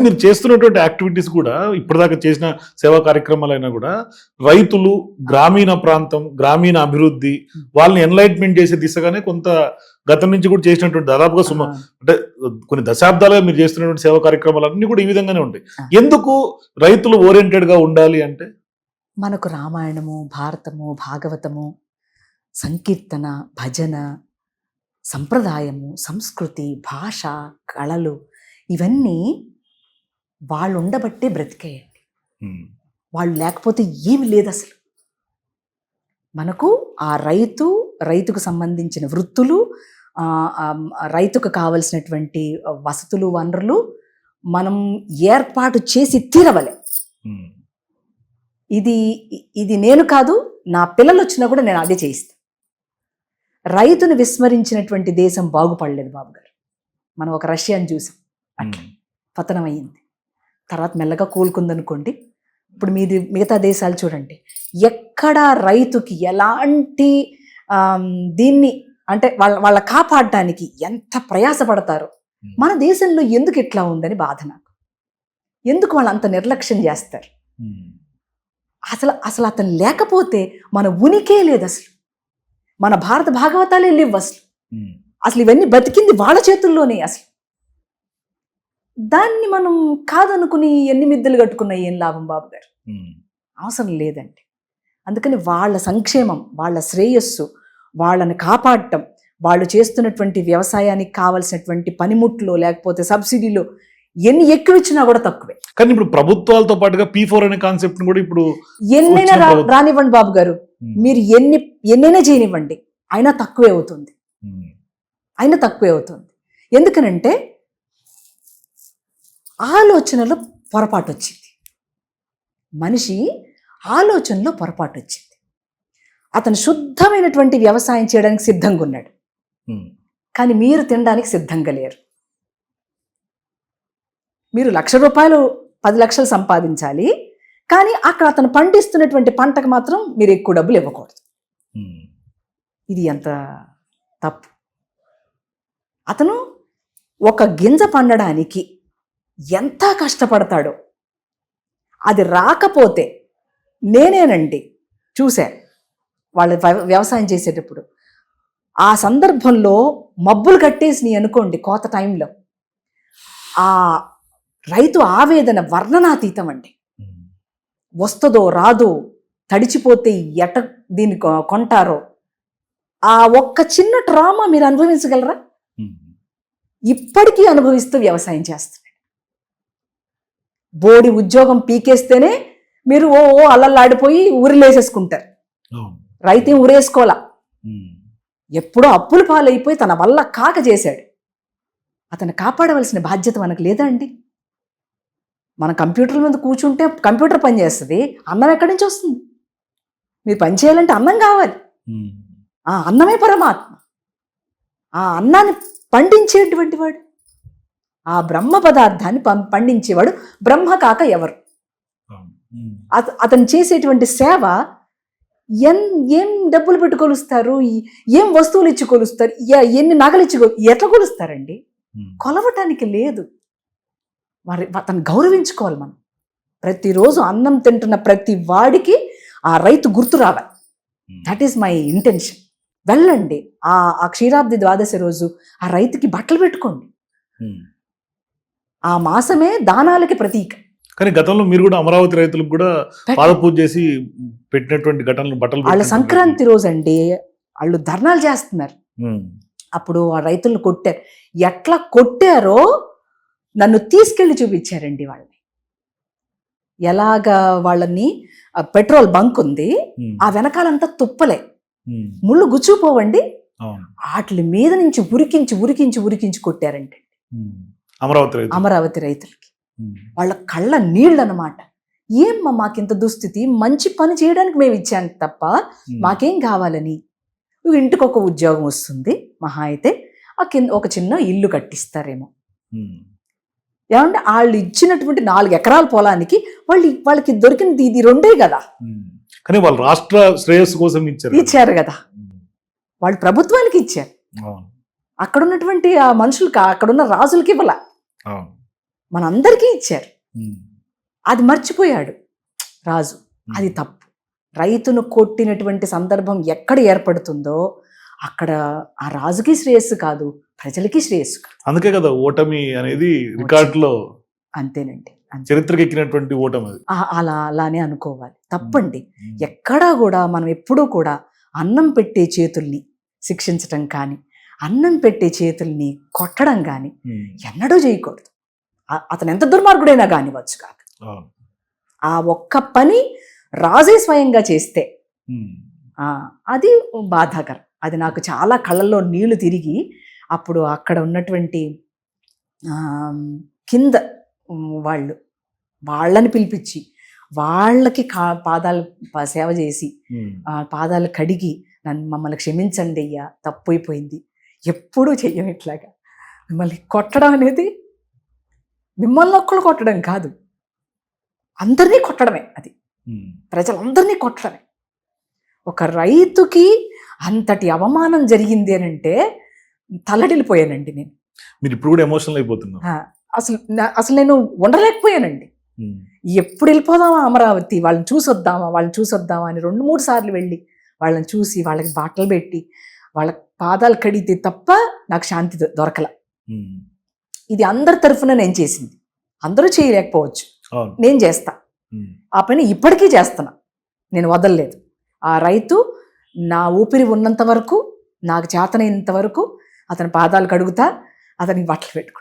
మీరు చేస్తున్నటువంటి యాక్టివిటీస్ కూడా ఇప్పటిదాకా చేసిన సేవా కార్యక్రమాలైనా కూడా రైతులు గ్రామీణ ప్రాంతం గ్రామీణ అభివృద్ధి వాళ్ళని ఎన్లైట్మెంట్ చేసే దిశగానే కొంత గతం నుంచి కూడా చేసినటువంటి దాదాపుగా సుమ అంటే కొన్ని దశాబ్దాలుగా మీరు చేస్తున్నటువంటి సేవా కార్యక్రమాలు అన్ని కూడా ఈ విధంగానే ఉంటాయి. ఎందుకు రైతులు ఓరియంటెడ్గా ఉండాలి అంటే? మనకు రామాయణము భారతము భాగవతము సంకీర్తన భజన సంప్రదాయము సంస్కృతి భాష కళలు ఇవన్నీ వాళ్ళు ఉండబట్టే బ్రతికేయండి వాళ్ళు లేకపోతే ఏమి లేదు అసలు. మనకు ఆ రైతు రైతుకు సంబంధించిన వృత్తులు రైతుకు కావలసినటువంటి వసతులు వనరులు మనం ఏర్పాటు చేసి తీరవలే. ఇది ఇది నేను కాదు నా పిల్లలు వచ్చినా కూడా నేను అదే చేయిస్తాను రైతును విస్మరించినటువంటి దేశం బాగుపడలేదు బాబు గారు మనం ఒక రష్యాని చూసాం. అట్లా పతనం అయ్యింది తర్వాత మెల్లగా కోలుకుందనుకోండి. ఇప్పుడు మీది మిగతా దేశాలు చూడండి. ఎక్కడ రైతుకి ఎలాంటి దీన్ని అంటే వాళ్ళ వాళ్ళ కాపాడటానికి ఎంత ప్రయాసపడతారో? మన దేశంలో ఎందుకు ఇట్లా ఉందని బాధ నాకు. ఎందుకు వాళ్ళు అంత నిర్లక్ష్యం చేస్తారు? అసలు అసలు అతను లేకపోతే మన ఉనికే లేదు అసలు. మన భారత భాగవతాలే లేవు అసలు. అసలు ఇవన్నీ బతికింది వాళ్ళ చేతుల్లోనే అసలు. దాన్ని మనం కాదనుకుని ఎన్ని మిద్దెలు కట్టుకున్నా ఏం లాభం బాబు గారు? అవసరం లేదండి. అందుకని వాళ్ళ సంక్షేమం వాళ్ళ శ్రేయస్సు వాళ్ళని కాపాడటం వాళ్ళు చేస్తున్నటువంటి వ్యవసాయానికి కావలసినటువంటి పనిముట్లు లేకపోతే సబ్సిడీలు ఎన్ని ఎక్కువ ఇచ్చినా కూడా తక్కువే. కానీ ఇప్పుడు ప్రభుత్వాలతో పాటుగా పీ ఫోర్ అనే కాన్సెప్ట్ కూడా ఇప్పుడు ఎన్నైనా. రానివ్వండి బాబు గారు. మీరు ఎన్ని ఎన్నైనా చేయనివ్వండి. అయినా తక్కువే అవుతుంది. అయినా తక్కువే అవుతుంది. ఎందుకనంటే ఆలోచనలో పొరపాటు వచ్చింది మనిషి ఆలోచనలో పొరపాటు వచ్చింది అతను శుద్ధమైనటువంటి వ్యవసాయం చేయడానికి సిద్ధంగా ఉన్నాడు కానీ మీరు తినడానికి సిద్ధంగా లేరు. మీరు లక్ష రూపాయలు పది లక్షలు సంపాదించాలి. కానీ అక్కడ అతను పండిస్తున్నటువంటి పంటకు మాత్రం మీరు ఎక్కువ డబ్బులు ఇవ్వకూడదు. ఇది ఎంత తప్పు? అతను ఒక గింజ పండడానికి ఎంత కష్టపడతాడో. అది రాకపోతే నేనేనండి చూసా వాళ్ళ వ్య- వ్యవసాయం చేసేటప్పుడు. ఆ సందర్భంలో మబ్బులు కట్టేసినాయి అనుకోండి కోత టైంలో. ఆ రైతు ఆవేదన వర్ణనాతీతం అండి. వస్తుందో రాదో తడిచిపోతే ఎట దీన్ని కొంటారో. ఆ ఒక్క చిన్న ట్రామా మీరు అనుభవించగలరా? ఇప్పటికీ అనుభవిస్తూ వ్యవసాయం చేస్తున్నాడు. బోడి ఉద్యోగం పీకేస్తేనే మీరు ఓ ఓ అల్లల్లాడిపోయి ఊరిలేసేసుకుంటారు. రైతు ఊరేసుకోవాలా? ఎప్పుడో అప్పుల పాలైపోయి తన వల్ల కాక చేశాడు. అతను కాపాడవలసిన బాధ్యత మనకు లేదా అండి? మన కంప్యూటర్ మీద కూర్చుంటే కంప్యూటర్ పని చేస్తుంది అన్నం ఎక్కడి నుంచి వస్తుంది? మీరు పని చేయాలంటే అన్నం కావాలి. ఆ అన్నమే పరమాత్మ. ఆ అన్నాన్ని పండించేటువంటి వాడు. ఆ బ్రహ్మ పదార్థాన్ని పండించేవాడు బ్రహ్మ కాక ఎవరు? అత- అతను చేసేటువంటి సేవ ఎన్ ఏం డబ్బులు పెట్టి కొలుస్తారు? ఈ- ఏం వస్తువులు ఇచ్చి కొలుస్తారు? ఎన్ని నగలు ఇచ్చి ఎట్లా కొలుస్తారండి? కొలవటానికి లేదు. మరి అతను గౌరవించుకోవాలి మనం. ప్రతిరోజు అన్నం తింటున్న ప్రతి వాడికి ఆ రైతు గుర్తు రావాలి. దట్ ఈస్ మై ఇంటెన్షన్ వెళ్ళండి. ఆ క్షీరాబ్ది ద్వాదశి రోజు ఆ రైతుకి బట్టలు పెట్టుకోండి. ఆ మాసమే దానాలకి ప్రతీక కానీ గతంలో మీరు కూడా అమరావతి రైతులకు కూడా పాద పూజ చేసి పెట్టినటువంటి ఘటనలు బట్టలు వాళ్ళ సంక్రాంతి రోజు అండి వాళ్ళు ధర్నాలు చేస్తున్నారు. అప్పుడు ఆ రైతులను కొట్టారు ఎట్లా కొట్టారో నన్ను తీసుకెళ్ళి చూపించారండి వాళ్ళని ఎలాగా వాళ్ళని పెట్రోల్ బంక్ ఉంది. ఆ వెనకాలంతా తుప్పలే. ముళ్ళు గుచ్చుకుపోవండి వాటి మీద నుంచి ఉరికించి ఉరికించి ఉరికించి కొట్టారంటే. అమరావతి అమరావతి రైతులకి. వాళ్ళ కళ్ళ నీళ్ళు అన్నమాట ఏమ్మా మాకింత దుస్థితి మంచి పని చేయడానికి మేము ఇచ్చాం తప్ప. మాకేం కావాలని ఇంటికి ఒక ఉద్యోగం వస్తుంది మహా అయితే ఆ కింద ఒక చిన్న ఇల్లు కట్టిస్తారేమో. ఏమంటే వాళ్ళు ఇచ్చినటువంటి నాలుగు ఎకరాల పొలానికి వాళ్ళు వాళ్ళకి దొరికినది ఇది రెండే కదా. కానీ వాళ్ళు రాష్ట్ర శ్రేయస్సు కోసం ఇచ్చారు. ఇచ్చారు కదా. వాళ్ళు ప్రభుత్వానికి ఇచ్చారు అక్కడ ఉన్నటువంటి ఆ మనుషులకి అక్కడున్న రాజులకి ఇవ్వాల మనందరికీ ఇచ్చారు. అది మర్చిపోయాడు. రాజు అది తప్పు. రైతును కొట్టినటువంటి సందర్భం ఎక్కడ ఏర్పడుతుందో అక్కడ ఆ రాజుకి శ్రేయస్సు కాదు ప్రజలకి శ్రేయస్సు కాదు. అందుకే కదా ఓటమి అనేది రికార్డులో అంతేనండి అంతే. చరిత్రకి ఎక్కినటువంటి ఓటమి అలా అలానే అనుకోవాలి. తప్పండి. ఎక్కడా కూడా మనం ఎప్పుడూ కూడా అన్నం పెట్టే చేతుల్ని శిక్షించటం కానీ అన్నం పెట్టే చేతుల్ని కొట్టడం కానీ. ఎన్నడూ చేయకూడదు అతను ఎంత దుర్మార్గుడైనా కానివచ్చు కాక. ఆ ఒక్క పని రాజే స్వయంగా చేస్తే అది బాధాకరం. అది నాకు చాలా కళ్ళల్లో నీళ్ళు తిరిగి అప్పుడు అక్కడ ఉన్నటువంటి కింద వాళ్ళు వాళ్ళని పిలిపించి వాళ్ళకి కా పాదాలు సేవ చేసి పాదాలు కడిగి నన్ను మమ్మల్ని క్షమించండి అయ్యా తప్పు అయిపోయింది. ఎప్పుడూ చెయ్యం ఇట్లాగా. మిమ్మల్ని కొట్టడం అనేది మిమ్మల్ని ఒక్కళ్ళు కొట్టడం కాదు. అందరినీ కొట్టడమే అది. ప్రజలందరినీ కొట్టడమే. ఒక రైతుకి అంతటి అవమానం జరిగింది అని అంటే తల్లడిల్లిపోయానండి నేను. మీరు ఇప్పుడు కూడా ఎమోషనల్ అయిపోతున్నారు. ఆ, అసలు అసలు నేను ఉండలేకపోయానండి. ఎప్పుడు వెళ్ళిపోదామా అమరావతి? వాళ్ళని చూసొద్దామా? వాళ్ళని చూసొద్దామా అని రెండు మూడు సార్లు వెళ్ళి వాళ్ళని చూసి వాళ్ళకి బాటలు పెట్టి వాళ్ళ పాదాలు కడిగితే తప్ప నాకు శాంతి దొరకల. ఇది అందరి తరఫున నేను చేసింది. అందరూ చేయలేకపోవచ్చు. నేను చేస్తా. ఆ పని ఇప్పటికీ చేస్తున్నా. నేను వదలలేదు. ఆ రైతు నా ఊపిరి ఉన్నంత వరకు నాకు చేతనైనంత వరకు అతని పాదాలు కడుగుతా అతనికి బట్టలు పెట్టుకుంటా.